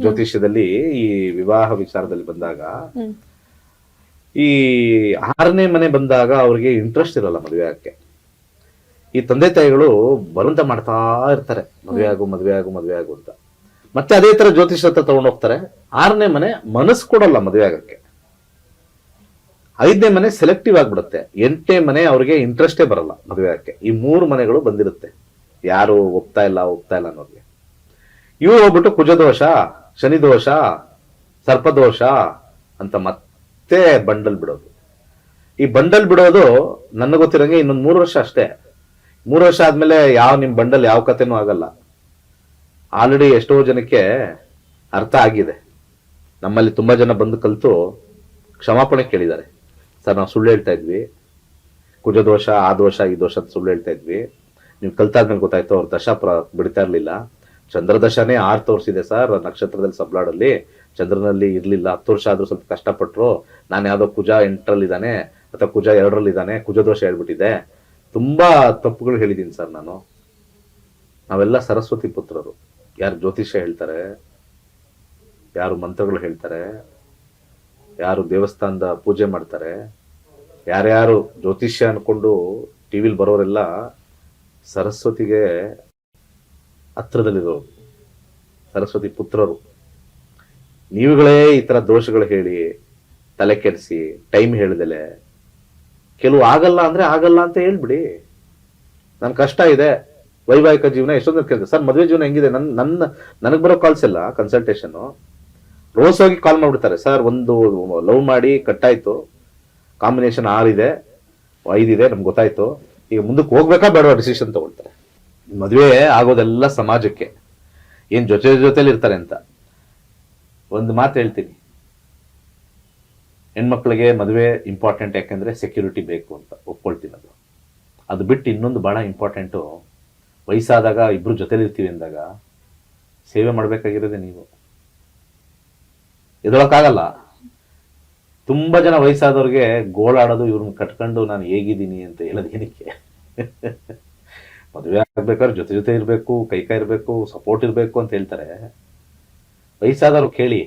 ಜ್ಯೋತಿಷ್ಯದಲ್ಲಿ ಈ ವಿವಾಹ ವಿಚಾರದಲ್ಲಿ ಬಂದಾಗ ಈ ಆರನೇ ಮನೆ ಬಂದಾಗ ಅವ್ರಿಗೆ ಇಂಟ್ರೆಸ್ಟ್ ಇರಲ್ಲ ಮದುವೆ ಆಗಕ್ಕೆ. ಈ ತಂದೆ ತಾಯಿಗಳು ಬಲವಂತ ಮಾಡ್ತಾ ಇರ್ತಾರೆ ಮದುವೆ ಆಗು ಮದುವೆ ಆಗು ಮದುವೆ ಆಗು ಅಂತ. ಮತ್ತೆ ಅದೇ ತರ ಜ್ಯೋತಿಷ ಹತ್ರ ತಗೊಂಡು ಹೋಗ್ತಾರೆ ಆರನೇ ಮನೆ ಮನಸ್ಸು ಕೊಡಲ್ಲ ಮದುವೆ ಆಗಕ್ಕೆ. ಐದನೇ ಮನೆ ಸೆಲೆಕ್ಟಿವ್ ಆಗಿಬಿಡುತ್ತೆ ಎಂಟನೇ ಮನೆ ಅವ್ರಿಗೆ ಇಂಟ್ರೆಸ್ಟೇ ಬರಲ್ಲ ಮದುವೆ ಆಗಕ್ಕೆ. ಈ ಮೂರು ಮನೆಗಳು ಬಂದಿರುತ್ತೆ. ಯಾರು ಒಪ್ತಾ ಇಲ್ಲ ಒಪ್ತಾ ಇಲ್ಲ ಅನ್ನೋರಿಗೆ. ಇವ್ರು ಹೋಗ್ಬಿಟ್ಟು ಕುಜದೋಷ ಶನಿದೋಷ, ಸರ್ಪದೋಷ ಅಂತ ಮತ್ತೆ ಬಂಡಲ್ ಬಿಡೋದು. ಈ ಬಂಡಲ್ ಬಿಡೋದು ನನಗೆ ಗೊತ್ತಿರಂಗೆ ಇನ್ನೊಂದು ಮೂರು ವರ್ಷ ಅಷ್ಟೇ. ಮೂರು ವರ್ಷ ಆದ್ಮೇಲೆ ಯಾವ ನಿಮ್ ಬಂಡಲ್ ಯಾವ ಕಥೆನೂ ಆಗಲ್ಲ. ಆಲ್ರೆಡಿ ಎಷ್ಟೋ ಜನಕ್ಕೆ ಅರ್ಥ ಆಗಿದೆ. ನಮ್ಮಲ್ಲಿ ತುಂಬಾ ಜನ ಬಂದು ಕಲಿತು ಕ್ಷಮಾಪಣೆ ಕೇಳಿದ್ದಾರೆ. ಸರ್, ನಾವು ಸುಳ್ಳು ಹೇಳ್ತಾ ಇದ್ವಿ. ಕುಜದೋಷ ಆ ದೋಷ ಈ ದೋಷ ಅಂತ ಸುಳ್ಳು ಹೇಳ್ತಾ ಇದ್ವಿ. ನೀವು ಕಲ್ತಾದ್ಮೇಲೆ ಗೊತ್ತಾಯ್ತು, ಅವ್ರು ದಶ ಪ್ರ ಬಿಡ್ತಾ ಇರ್ಲಿಲ್ಲ. ಚಂದ್ರದಶನೇ ಆರು ತೋರಿಸಿದೆ ಸರ್, ನಕ್ಷತ್ರದಲ್ಲಿ ಸಬ್ಲಾಡಲ್ಲಿ. ಚಂದ್ರನಲ್ಲಿ ಇರಲಿಲ್ಲ, ಹತ್ತು ವರ್ಷ ಆದರೂ ಸ್ವಲ್ಪ ಕಷ್ಟಪಟ್ಟರು ನಾನು ಯಾವುದೋ ಕುಜ ಎಂಟರಲ್ಲಿದ್ದಾನೆ, ಅಥವಾ ಕುಜ ಎರಡರಲ್ಲಿದ್ದಾನೆ ಕುಜದೋಷ ಹೇಳ್ಬಿಟ್ಟಿದೆ ತುಂಬ ತಪ್ಪುಗಳು ಹೇಳಿದ್ದೀನಿ ಸರ್ ನಾನು. ನಾವೆಲ್ಲ ಸರಸ್ವತಿ ಪುತ್ರರು. ಯಾರು ಜ್ಯೋತಿಷ್ಯ ಹೇಳ್ತಾರೆ, ಯಾರು ಮಂತ್ರಗಳು ಹೇಳ್ತಾರೆ, ಯಾರು ದೇವಸ್ಥಾನದ ಪೂಜೆ ಮಾಡ್ತಾರೆ, ಯಾರ್ಯಾರು ಜ್ಯೋತಿಷ್ಯ ಅಂದ್ಕೊಂಡು ಟಿ ವಿಲಿ ಬರೋರೆಲ್ಲ ಸರಸ್ವತಿಗೆ ಹತ್ರದಲ್ಲಿರೋರು, ಸರಸ್ವತಿ ಪುತ್ರರು, ನೀವುಗಳೇ ಈ ಥರ ದೋಷಗಳು ಹೇಳಿ, ತಲೆ ಕೆಡಿಸಿ ಟೈಮ್ ಹೇಳಿದಲೆ, ಕೆಲವು ಆಗಲ್ಲ ಅಂದರೆ ಆಗಲ್ಲ ಅಂತ ಹೇಳ್ಬಿಡಿ. ನನ್ನ ಕಷ್ಟ ಇದೆ, ವೈವಾಹಿಕ ಜೀವನ ಎಷ್ಟೊಂದು ಕೇಳಿದೆ ಸರ್, ಮದುವೆ ಜೀವನ ಹೆಂಗಿದೆ? ನನ್ನ ನನ್ನ ನನಗೆ ಬರೋ ಕಾಲ್ಸ್ ಇಲ್ಲ ಕನ್ಸಲ್ಟೇಷನ್ ರೋಸ್ ಹೋಗಿ ಕಾಲ್ ಮಾಡಿಬಿಡ್ತಾರೆ. ಸರ್, ಒಂದು ಲವ್ ಮಾಡಿ ಕಟ್ಟಾಯಿತು. ಕಾಂಬಿನೇಷನ್ ಆರಿದೆ ಐದಿದೆ ನಮ್ಗೆ ಗೊತ್ತಾಯ್ತು. ಈಗ ಮುಂದಕ್ಕೆ ಹೋಗ್ಬೇಕಾ ಬೇಡ ಡಿಸಿಷನ್ ತಗೊಳ್ತಾರೆ. ಮದುವೆ ಆಗೋದೆಲ್ಲ ಸಮಾಜಕ್ಕೆ. ಏನು ಜೊತೆ ಜೊತೆಲಿ ಇರ್ತಾರೆ ಅಂತ. ಒಂದು ಮಾತು ಹೇಳ್ತೀನಿ. ಹೆಣ್ಮಕ್ಳಿಗೆ ಮದುವೆ ಇಂಪಾರ್ಟೆಂಟ್ ಯಾಕೆಂದರೆ ಸೆಕ್ಯೂರಿಟಿ ಬೇಕು ಅಂತ ಒಪ್ಕೊಳ್ತೀನಿ ಅದು. ಅದು ಬಿಟ್ಟು ಇನ್ನೊಂದು ಭಾಳ ಇಂಪಾರ್ಟೆಂಟು ವಯಸ್ಸಾದಾಗ ಇಬ್ಬರು ಜೊತೆಲಿ ಇರ್ತೀವಿ ಅಂದಾಗ ಸೇವೆ ಮಾಡಬೇಕಾಗಿರೋದೆ ನೀವು. ಎದೊಳಕ್ಕಾಗಲ್ಲ. ತುಂಬ ಜನ ವಯಸ್ಸಾದವ್ರಿಗೆ ಗೋಳಾಡೋದು ಇವ್ರನ್ನ ಕಟ್ಕೊಂಡು ನಾನು ಹೇಗಿದ್ದೀನಿ ಅಂತ ಹೇಳೋದು ಏನಕ್ಕೆ? ಮದುವೆ ಆಗ್ಬೇಕಾದ್ರೆ ಜೊತೆ ಜೊತೆ ಇರಬೇಕು, ಕೈ ಕೈ ಇರಬೇಕು ಸಪೋರ್ಟ್ ಇರಬೇಕು ಅಂತ ಹೇಳ್ತಾರೆ. ವಯಸ್ಸಾದವ್ರು ಕೇಳಿ,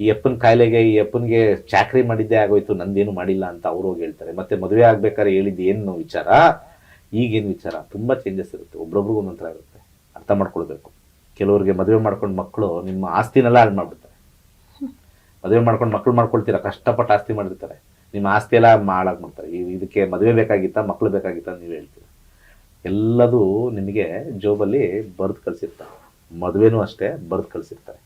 ಈ ಅಪ್ಪನ ಕಾಯಿಲೆಗೆ, ಈ ಅಪ್ಪನಿಗೆ ಚಾಕ್ರಿ ಮಾಡಿದ್ದೇ ಆಗೋಯ್ತು, ನಂದೇನು ಮಾಡಿಲ್ಲ ಅಂತ ಅವ್ರು ಹೋಗಿ ಹೇಳ್ತಾರೆ. ಮತ್ತೆ ಮದುವೆ ಆಗ್ಬೇಕಾದ್ರೆ ಹೇಳಿದ್ದು ಏನು ವಿಚಾರ? ಈಗೇನು ವಿಚಾರ? ತುಂಬಾ ಚೇಂಜಸ್ ಇರುತ್ತೆ. ಒಬ್ರೊಬ್ರಿಗೂ ಒಂದೊಂಥರ ಇರುತ್ತೆ. ಅರ್ಥ ಮಾಡ್ಕೊಳ್ಬೇಕು. ಕೆಲವರಿಗೆ ಮದುವೆ ಮಾಡ್ಕೊಂಡು ಮಕ್ಕಳು ನಿಮ್ಮ ಆಸ್ತಿನೆಲ್ಲ ಹಾಳು ಮಾಡ್ಬಿಡ್ತಾರೆ. ಮದುವೆ ಮಾಡ್ಕೊಂಡು ಮಕ್ಳು ಮಾಡ್ಕೊಳ್ತೀರಾ? ಕಷ್ಟಪಟ್ಟು ಆಸ್ತಿ ಮಾಡಿರ್ತಾರೆ. ನಿಮ್ಮ ಆಸ್ತಿ ಎಲ್ಲ ಹಾಳಾಗಿ ಮಾಡ್ತಾರೆ. ಇದಕ್ಕೆ ಮದುವೆ ಬೇಕಾಗಿತ್ತಾ, ಮಕ್ಳು ಬೇಕಾಗಿತ್ತಾ ನೀವು ಹೇಳ್ತೀರಾ? ಎಲ್ಲದೂ ನಿಮಗೆ ಜೋಬಲ್ಲಿ ಬರೆದು ಕಳಿಸಿರ್ತಾರೆ. ಮದುವೆನೂ ಅಷ್ಟೇ ಬರೆದು ಕಳಿಸಿರ್ತಾರೆ.